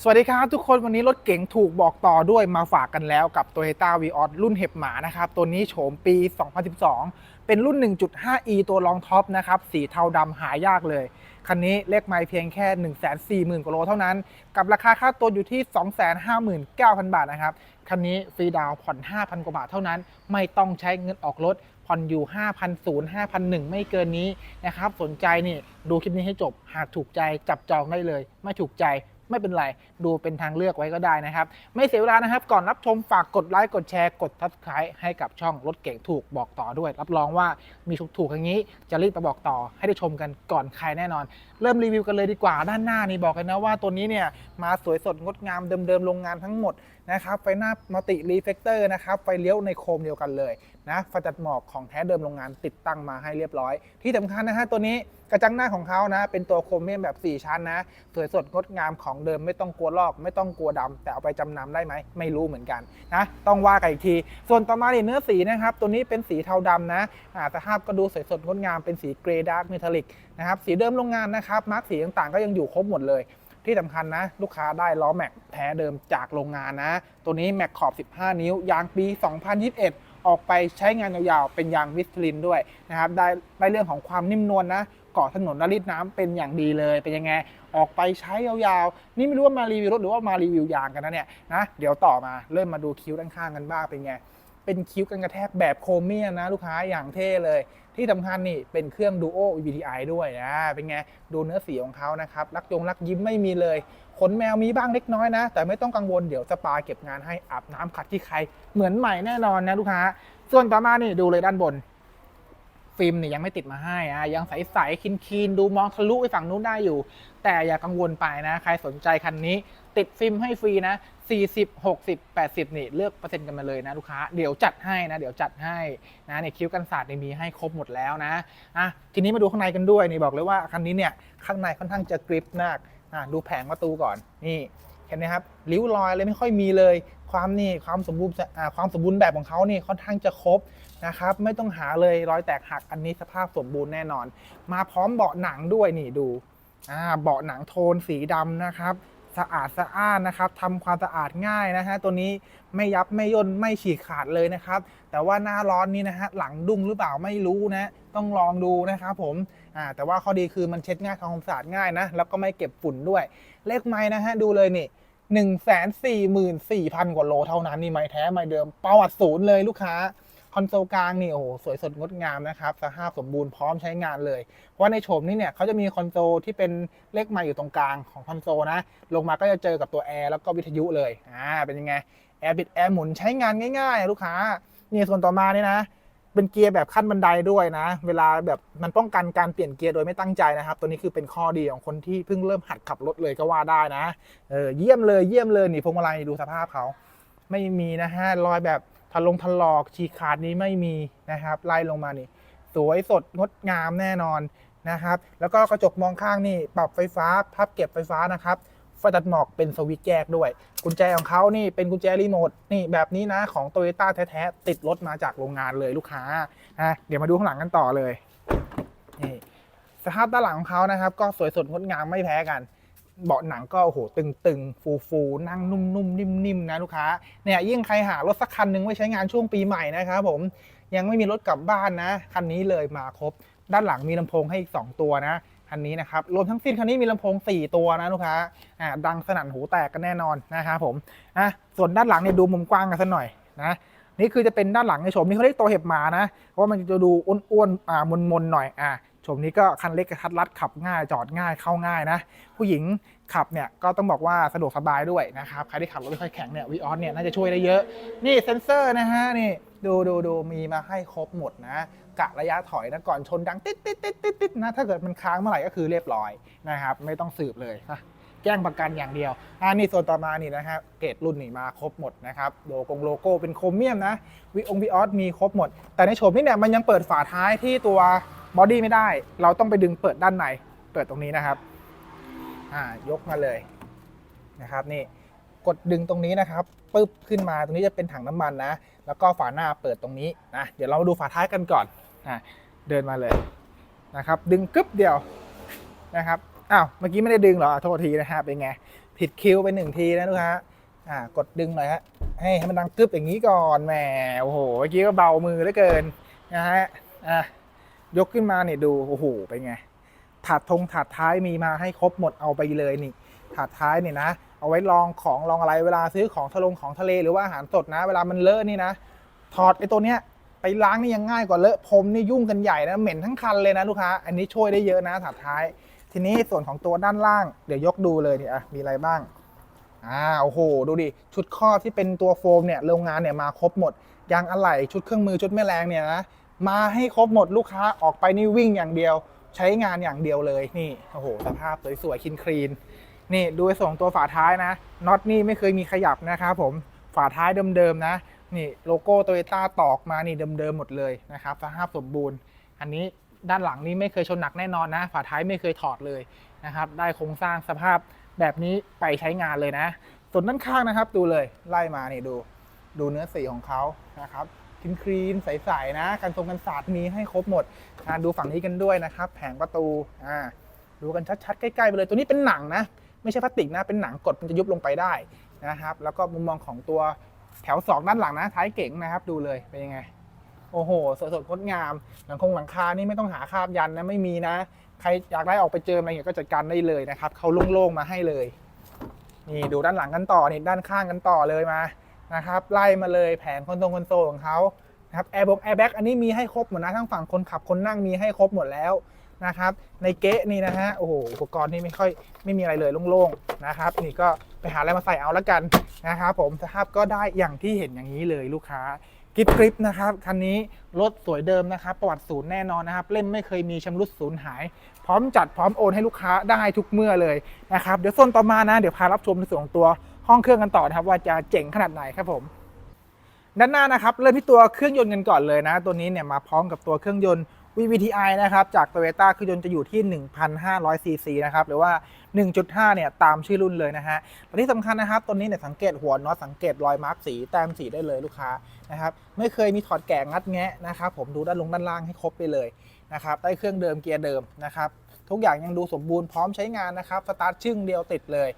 สวัสดีครับทุกคนวันนี้รถเก๋งถูกบอกต่อด้วยมาฝากกันแล้วกับ Toyota v ีออรุ่นเห็บหมานะครับ ตัวนี้โฉมปี 2012 เป็นรุ่น 1.5e ตัวรองท็อปนะครับ สีเทาดำหายากเลย คันนี้เลขไมล์เพียงแค่ 140,000กว่าโลเท่านั้น กับราคาค่าตัวอยู่ที่ 259,000 บาทนะครับ คันนี้ฟรีดาวน์ผ่อน 5,000 กว่าบาทเท่านั้น ไม่ต้องใช้เงินออกรถผ่อนอยู่5,000 5,001 ไม่เกินนี้นะครับสนใจนี่ดูคลิปนี้ให้จบหากถูกใจจับจองได้เลย ไม่ถูกใจ ไม่เป็นไร ดูเป็นทางเลือกไว้ก็ได้นะครับ ไม่เสียเวลานะครับ ก่อนรับชมฝากกดไลค์กดแชร์กด subscribe ให้กับช่องรถเก่งถูกบอกต่อด้วย รับรองว่ามีถูกถูกๆอย่างนี้ จะรีบมาบอกต่อให้ได้ชมกันก่อนใครแน่นอน เริ่มรีวิวกันเลยดีกว่าด้านหน้านี่บอกกันนะว่าตัวนี้เนี่ยมาสวยสดงดงามเดิมๆโรงงานทั้งหมดนะครับไฟหน้ามัลติรีเฟกเตอร์นะครับไฟเลี้ยวในโคมเดียวกันเลยนะไฟตัดหมอกของแท้เดิมโรงงานติดตั้งมาให้เรียบร้อย ที่สำคัญนะฮะตัวนี้ กระจังหน้าของเขานะ เป็นตัวโครเมียมแบบ 4 ชั้นนะ สวยสดงดงามของเดิมไม่ต้องกลัวลอก ไม่ต้องกลัวดำแต่เอาไปจำนำได้ไหม ไม่รู้เหมือนกันนะ ต้องว่ากันอีกที ส่วนต่อมาเนี่ยเนื้อสีนะครับ ตัวนี้เป็นสีเทาดำนะอ่าสภาพก็ดูสวยสดงดงามเป็นสีเกรย์ดาร์กเมทัลลิกนะครับ สีเดิมโรงงานนะครับ มาร์กสีต่างๆ ก็ยังอยู่ครบหมดเลยที่สำคัญนะ ลูกค้าได้ล้อแม็กแท้เดิมจากโรงงานนะ ตัวนี้แม็กขอบ 15 นิ้วยางปี 2021 ออกไปใช้งานยาวๆเป็นยางวิสลินด้วยนะครับได้ได้เรื่องของความนิ่มนวลนะเกาะถนนและรีดน้ำเป็นอย่างดีเลยเป็นยังไง ออกไปใช้ยาวๆ นี่ไม่รู้ว่ามารีวิวรถหรือว่ามารีวิวยางกันนะเนี่ยนะเดี๋ยวต่อมาเริ่มมาดูคิ้วด้านข้างกันบ้างเป็นไง เป็นคิ้วกันกระแทกแบบโครเมียมนะลูกค้าอย่างเท่เลย ที่สำคัญนี่เป็นเครื่อง Duo VTI ด้วยนะ เป็นไง ดูเนื้อสีของเขานะครับ รักยงรักยิ้มไม่มีเลยขนแมวมีบ้างเล็กน้อยนะ แต่ไม่ต้องกังวลเดี๋ยวสปาเก็บงานให้อาบน้ำขัดที่ใคร เหมือนใหม่แน่นอนนะลูกค้า ส่วนต่อมานี่ดูเลยด้านบน ฟิล์มเนี่ยยังไม่ติดมาให้อะยังใสๆคีนๆ ดูมองทะลุไปฝั่งนู้นได้อยู่ แต่อย่ากังวลไปนะ ใครสนใจคันนี้ ติดฟิล์มให้ฟรีนะ 40 60 80 นี่เลือกเปอร์เซ็นต์กันมาเลยนะลูกค้า เดี๋ยวจัดให้นะ เดี๋ยวจัดให้นะเนี่ยคิ้วกันศาสตร์เนี่ยมีให้ครบหมดแล้วนะอะทีนี้มาดูข้างในกันด้วยนี่บอกเลยว่าคันนี้เนี่ยข้างในค่อนข้างจะกริปมากอะดูแผงประตูก่อนนี่เห็นไหมครับริ้วรอยเลยไม่ค่อยมีเลย ความนี่ความสมบูรณ์อ่าความสมบูรณ์แบบของเขานี่ค่อนข้างจะครบนะครับไม่ต้องหาเลยรอยแตกหักอันนี้สภาพสมบูรณ์แน่นอน มาพร้อมเบาะหนังด้วยนี่ดูอ่าเบาะหนังโทนสีดำนะครับ สะอาดสะอ้านนะครับทำความสะอาดง่ายนะฮะตัวนี้ไม่ยับไม่ย่นไม่ฉีกขาดเลยนะครับ แต่ว่าหน้าร้อนนี้นะฮะหลังดุ้งหรือเปล่าไม่รู้นะต้องลองดูนะครับผมอ่าแต่ว่าข้อดีคือมันเช็ดง่ายทำความสะอาดง่ายนะแล้วก็ไม่เก็บฝุ่นด้วย เลขไม้นะฮะดูเลยนี่1 4 4 0 0 0 กว่าโลเท่านั้นนี่ไม้แท้ไม้เดิมประวัติศูนย์เลยลูกค้า คอนโซลกลางนี่โอ้โหสวยสดงดงามนะครับสภาพสมบูรณ์พร้อมใช้งานเลย เพราะว่าในโฉมนี้เนี่ยเขาจะมีคอนโซลที่เป็นเลขมาอยู่ตรงกลางของคอนโซลนะ ลงมาก็จะเจอกับตัวแอร์แล้วก็วิทยุเลยอ่าเป็นยังไงแอร์บิดแอร์หมุนใช้งานง่ายๆ ลูกค้านี่ส่วนต่อมาเนี่ยนะเป็นเกียร์แบบขั้นบันไดด้วยนะ เวลาแบบมันป้องกันการเปลี่ยนเกียร์โดยไม่ตั้งใจนะครับ ตัวนี้คือเป็นข้อดีของคนที่เพิ่งเริ่มหัดขับรถเลยก็ว่าได้นะ เออเยี่ยมเลยเยี่ยมเลยนี่พวงมาลัยดูสภาพเขา ไม่มีนะฮะรอยแบบ ทะลงทะลอกฉีกขาดนี้ไม่มีนะครับ ไล่ลงมานี่ สวยสดงดงามแน่นอนนะครับ แล้วก็กระจกมองข้างนี่ปรับไฟฟ้าพับเก็บไฟฟ้านะครับไฟตัดหมอกเป็นสวิตช์แยกด้วย กุญแจของเขานี่เป็นกุญแจรีโมทนี่แบบนี้นะของ t o y ยต้าแท้ๆติดรถมาจากโรงงานเลยลูกค้านะเดี๋ยวมาดูข้างหลังกันต่อเลยนี่สภาพด้านหลังของเขานะครับ ก็สวยสดงดงามไม่แพ้กัน เบาะหนังก็โอ้โหตึงๆ ฟูๆ นั่งนุ่มๆ นิ่มๆ นะลูกค้า เนี่ยยิ่งใครหารถสักคันหนึ่งไว้ใช้งานช่วงปีใหม่นะครับผม ยังไม่มีรถกลับบ้านนะ คันนี้เลยมาครบ ด้านหลังมีลำโพงให้อีก 2 ตัวนะ คันนี้นะครับ รวมทั้งสิ้นคันนี้มีลำโพง 4 ตัวนะลูกค้า อ่าดังสนั่นหูแตกกันแน่นอนนะครับผม อะส่วนด้านหลังเนี่ยดูมุมกว้างกันสักหน่อยนะนี่คือจะเป็นด้านหลังในโฉมนี้เขาเรียกตัวเห็บหมานะเพราะมันจะดูอ้วนๆอ่ามนๆหน่อยอ่า โฉมนี้ก็คันเล็กกระทัดรัดขับง่ายจอดง่ายเข้าง่ายนะ ผู้หญิงขับเนี่ยก็ต้องบอกว่าสะดวกสบายด้วยนะครับใครที่ขับรถไม่ค่อยแข็งเนี่ยวีออสเนี่ยน่าจะช่วยได้เยอะ นี่เซ็นเซอร์นะฮะนี่ดูดูดูมีมาให้ครบหมดนะกะระยะถอยนะก่อนชนดังติดติดติดติดติดนะถ้าเกิดมันค้างเมื่อไหร่ก็คือเรียบร้อยนะครับไม่ต้องสืบเลยนะแจ้งประกันอย่างเดียวอ่านี่ส่วนต่อมานี่นะครับเกรดรุ่นนี่มาครบหมดนะครับโลโกงโลโก้เป็นโครเมียมนะวิองวีออสมีครบหมด แต่ในโฉมนี้เนี่ยมันยังเปิดฝาท้ายที่ตัว บอดี้ไม่ได้ เราต้องไปดึงเปิดด้านใน เปิดตรงนี้นะครับ อ่ายกมาเลยนะครับนี่กดดึงตรงนี้นะครับปึ๊บขึ้นมาตรงนี้จะเป็นถังน้ำมันนะ แล้วก็ฝาหน้าเปิดตรงนี้นะเดี๋ยวเรามาดูฝาท้ายกันก่อนอะเดินมาเลยนะครับ ดึงกึ๊บเดียวนะครับอ้าวเมื่อกี้ไม่ได้ดึงเหรอโทษทีนะฮะเป็นไงผิดคิวไปหนึ่งทีนะลูกค้าอ่ากดดึงหน่อยฮะให้ให้มันดังกึ๊บอย่างนี้ก่อนแหมโอ้โหเมื่อกี้ก็เบามือเหลือเกินนะฮะอะ ยกขึ้นมาเนี่ยดูโอ้โหเป็นไงถาดธงถาดท้ายมีมาให้ครบหมดเอาไปเลยนี่ถาดท้ายเนี่ยนะ เอาไว้ลองของลองอะไรเวลาซื้อของทะลงของทะเลหรือว่าอาหารสดนะ เวลามันเลอะนี่นะ ถอดไอ้ตัวเนี้ยไปล้างนี่ยังง่ายกว่าเลอะพรมนี่ยุ่งกันใหญ่นะเหม็นทั้งคันเลยนะลูกค้า อันนี้ช่วยได้เยอะนะถาดท้าย ทีนี้ส่วนของตัวด้านล่าง เดี๋ยวยกดูเลยนี่อะมีอะไรบ้างอ่าโอ้โหดูดิชุดครอบที่เป็นตัวโฟมเนี่ยโรงงานเนี่ยมาครบหมดยางอะไหล่ชุดเครื่องมือชุดแม่แรงเนี่ยนะ มาให้ครบหมดลูกค้าออกไปนี่วิ่งอย่างเดียว ใช้งานอย่างเดียวเลยนี่โอ้โหสภาพสวยๆคินคลีนนี่ดูส่วนตัวฝาท้ายนะน็อตนี่ไม่เคยมีขยับนะครับผมฝาท้ายเดิมๆนะ นี่โลโก้โตโยต้าตอกมานี่เดิมๆหมดเลยนะครับสภาพสมบูรณ์ อันนี้ด้านหลังนี่ไม่เคยชนหนักแน่นอนนะ ฝาท้ายไม่เคยถอดเลยนะครับ ได้โครงสร้างสภาพแบบนี้ไปใช้งานเลยนะ ส่วนด้านข้างนะครับ ดูเลยไล่มานี่ดู ดูเนื้อสีของเขานะครับ คลีนคลีนใสๆนะกันทรงกันศาสตร์มีให้ครบหมดดูฝั่งนี้กันด้วยนะครับ แผงประตูอ่าดูกันชัดๆใกล้ๆไปเลยตัวนี้เป็นหนังนะไม่ใช่พลาสติกนะเป็นหนังกดมันจะยุบลงไปได้นะครับ แล้วก็มุมมองของตัวแถวสองด้านหลังนะ ท้ายเก๋งนะครับ ดูเลยเป็นยังไง โอ้โห สดสดงดงาม หลังคงหลังคานี่ไม่ต้องหาคาบยันนะไม่มีนะ ใครอยากได้ออกไปเจออะไรเงี้ยก็จัดการได้เลยนะครับเขาโล่งๆมาให้เลย นี่ดูด้านหลังกันต่อนี่ด้านข้างกันต่อเลยมา นะครับไล่มาเลยแผงคอนโซลคอนโซลของเขานะครับแอร์บ็อกแอร์แบ็กอันนี้มีให้ครบหมดนะทั้งฝั่งคนขับคนนั่งมีให้ครบหมดแล้วนะครับในเก๊ะนี่นะฮะโอ้โหอุปกรณ์นี่ไม่ค่อยไม่มีอะไรเลยโล่งๆนะครับนี่ก็ไปหาอะไรมาใส่เอาละกันนะครับผมสภาพก็ได้อย่างที่เห็นอย่างนี้เลยลูกค้ากริปกริปนะครับคันนี้รถสวยเดิมนะครับประวัติศูนย์แน่นอนนะครับ เล่มไม่เคยมีชำรุดสูญหาย พร้อมจัดพร้อมโอนให้ลูกค้าได้ทุกเมื่อเลยนะครับเดี๋ยวส่วนต่อมานะ เดี๋ยวพารับชมในส่วนของตัว ห้องเครื่องกันต่อนะครับว่าจะเจ๋งขนาดไหนครับผมด้านหน้านะครับเริ่มที่ตัวเครื่องยนต์กันก่อนเลยนะ ตัวนี้เนี่ยมาพร้อมกับตัวเครื่องยนต์ VVTi นะครับจาก Toyota เครื่องยนต์จะอยู่ที่ 1,500 cc นะครับหรือว่า 1.5 เนี่ยตามชื่อรุ่นเลยนะฮะและที่สำคัญนะครับตัวนี้เนี่ยสังเกตหัวน็อตสังเกตรอยมาร์กสีแต้มสีได้เลยลูกค้านะครับไม่เคยมีถอดแกะงัดแงะนะครับผมดูด้านลงด้านล่างให้ครบไปเลยนะครับได้เครื่องเดิมเกียร์เดิมนะครับทุกอย่างยังดูสมบูรณ์พร้อมใช้งานนะครับสตาร์ทชึ่งเดียวติดเลย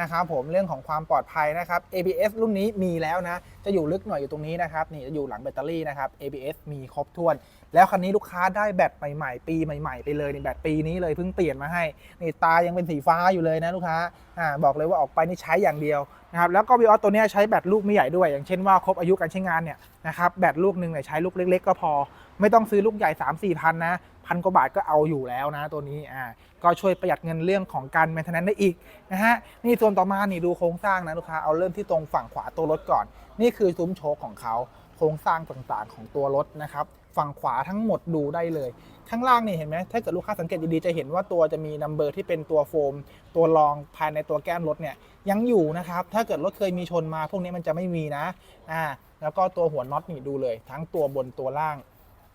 นะครับผมเรื่องของความปลอดภัยนะครับ ABS รุ่นนี้มีแล้วนะ จะอยู่ลึกหน่อยอยู่ตรงนี้นะครับนี่จะอยู่หลังแบตเตอรี่นะครับ ABS มีครบถ้วน แล้วคันนี้ลูกค้าได้แบตใหม่ๆ ปีใหม่ๆไปเลยนี่แบตปีนี้เลยเพิ่งเปลี่ยนมาให้นี่ตายังเป็นสีฟ้าอยู่เลยนะลูกค้าอ่าบอกเลยว่าออกไปนี่ใช้อย่างเดียวนะครับแล้วก็วิออสตัวนี้ใช้แบตลูกไม่ใหญ่ด้วย อย่างเช่นว่าครบอายุการใช้งานเนี่ยนะครับแบตลูกหนึ่งเนี่ยใช้ลูกเล็ก ๆ ก็พอ ไม่ต้องซื้อลูกใหญ่ 3 4 พันนะ พันกว่าบาทก็เอาอยู่แล้วนะตัวนี้อ่าก็ช่วยประหยัดเงินเรื่องของการแมนเทนแนนได้อีกนะฮะนี่ส่วนต่อมานี่ดูโครงสร้างนะลูกค้าเอาเริ่มที่ตรงฝั่งขวาตัวรถก่อน นี่คือซุ้มโชคของเขาโครงสร้างต่างๆของตัวรถนะครับฝั่งขวาทั้งหมดดูได้เลย ข้างล่างนี่เห็นไหมถ้าเกิดลูกค้าสังเกตดีๆจะเห็นว่าตัวจะมีนัมเบอร์ที่เป็นตัวโฟม ตัวรองภายในตัวแก้มรถเนี่ยยังอยู่นะครับ ถ้าเกิดรถเคยมีชนมา พวกนี้มันจะไม่มีนะอ่าแล้วก็ตัวหัวน็อตนี่ดูเลย ทั้งตัวบนตัวล่าง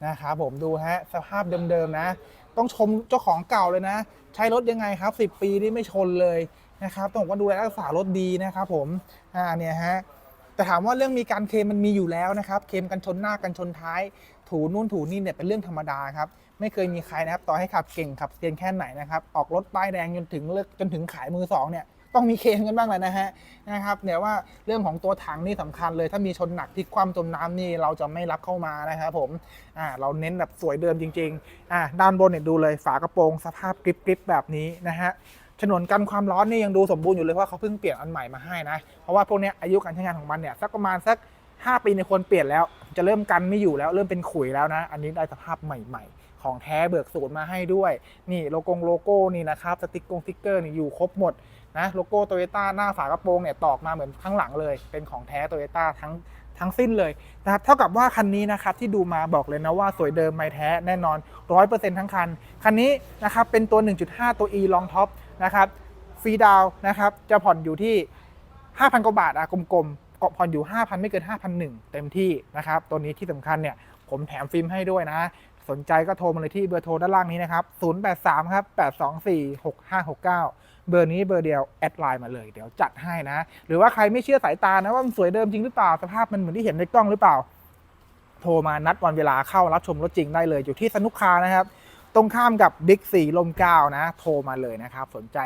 นะครับผมดูฮะสภาพเดิมๆนะ ต้องชมเจ้าของเก่าเลยนะ ใช้รถยังไงครับ 10 ปีนี่ไม่ชนเลยนะครับต้องบอกว่าดูแลรักษารถดีนะครับผมอ่าเนี่ยฮะแต่ถามว่าเรื่องมีการเคมมันมีอยู่แล้วนะครับ เคมกันชนหน้ากันชนท้าย ถูนู่นถูนี่เนี่ยเป็นเรื่องธรรมดาครับ ไม่เคยมีใครนะครับ ต่อให้ขับเก่งขับเซียนแค่ไหนนะครับ ออกรถป้ายแดงจนถึงเลิกจนถึงขายมือสองเนี่ย ต้องมีเคมกันบ้างแหละนะฮะนะครับเนี่ยว่าเรื่องของตัวถังนี่สำคัญเลย ถ้ามีชนหนักที่คว่ำจมน้ำนี่เราจะไม่รับเข้ามานะครับผมอ่าเราเน้นแบบสวยเดิมจริงๆอ่าด้านบนเนี่ยดูเลยฝากระโปรงสภาพกริบๆแบบนี้นะฮะฉนวนกันความร้อนนี่ยังดูสมบูรณ์อยู่เลยเพราเขาเพิ่งเปลี่ยนอันใหม่มาให้นะ เพราะว่าพวกเนี้ยอายุการใช้งานของมันเนี่ยสักประมาณสัก 5 ปีในควรเปลี่ยนแล้ว จะเริ่มกันไม่อยู่แล้วเริ่มเป็นขุยแล้วนะ อันนี้ได้สภาพใหม่ ๆ ของแท้เบิกศูนย์มาให้ด้วย นี่โลโก้โลโก้นี่นะครับสติ๊กกงสติ๊กเกอร์นี่อยู่ครบหมด นะโลโก้โตโยต้าหน้าฝากระโปรงเนี่ยตอกมาเหมือนข้างหลังเลย เป็นของแท้โตโยต้าทั้งทั้งสิ้นเลยนะครับเท่ากับว่าคันนี้นะครับที่ดูมาบอกเลยนะว่าสวยเดิมไม่แท้แน่นอน 100%ทั้งคัน คันนี้นะครับเป็นตัว 1.5 ตัว E ลองท็อปนะครับฟรีดาวนะครับจะผ่อนอยู่ที่ 5,000 กว่าบาทอะกลมๆก็ผ่อนอยู่ 5,000 ไม่เกิน 5,001 เต็มที่นะครับตัวนี้ที่สำคัญเนี่ยผมแถมฟิล์มให้ด้วยนะ สนใจก็โทรมาเลยที่เบอร์โทรด้านล่างนี้นะครับ 083 ครับ 824 6569 เบอร์นี้เบอร์เดียว แอดไลน์มาเลย เดี๋ยวจัดให้นะ หรือว่าใครไม่เชื่อสายตานะว่ามันสวยเดิมจริงหรือเปล่า สภาพมันเหมือนที่เห็นในกล้องหรือเปล่า โทรมานัดวันเวลาเข้ารับชมรถจริงได้เลยอยู่ที่สนุกคานะครับ ตรงข้ามกับบิ๊กสีลมเก้านะ โทรมาเลยนะครับ สนใจ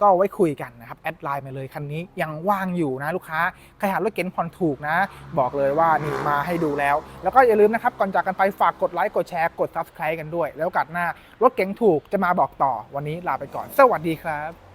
ก็ไว้คุยกันนะครับ แอดไลน์มาเลยคันนี้ยังว่างอยู่นะลูกค้าใครหารถเก๋งผ่อนถูกนะ บอกเลยว่านี่มาให้ดูแล้ว แล้วก็อย่าลืมนะครับ ก่อนจากกันไปฝากกดไลค์กดแชร์กด subscribe กันด้วย แล้วกัดหน้ารถเก๋งถูกจะมาบอกต่อวันนี้ลาไปก่อน สวัสดีครับ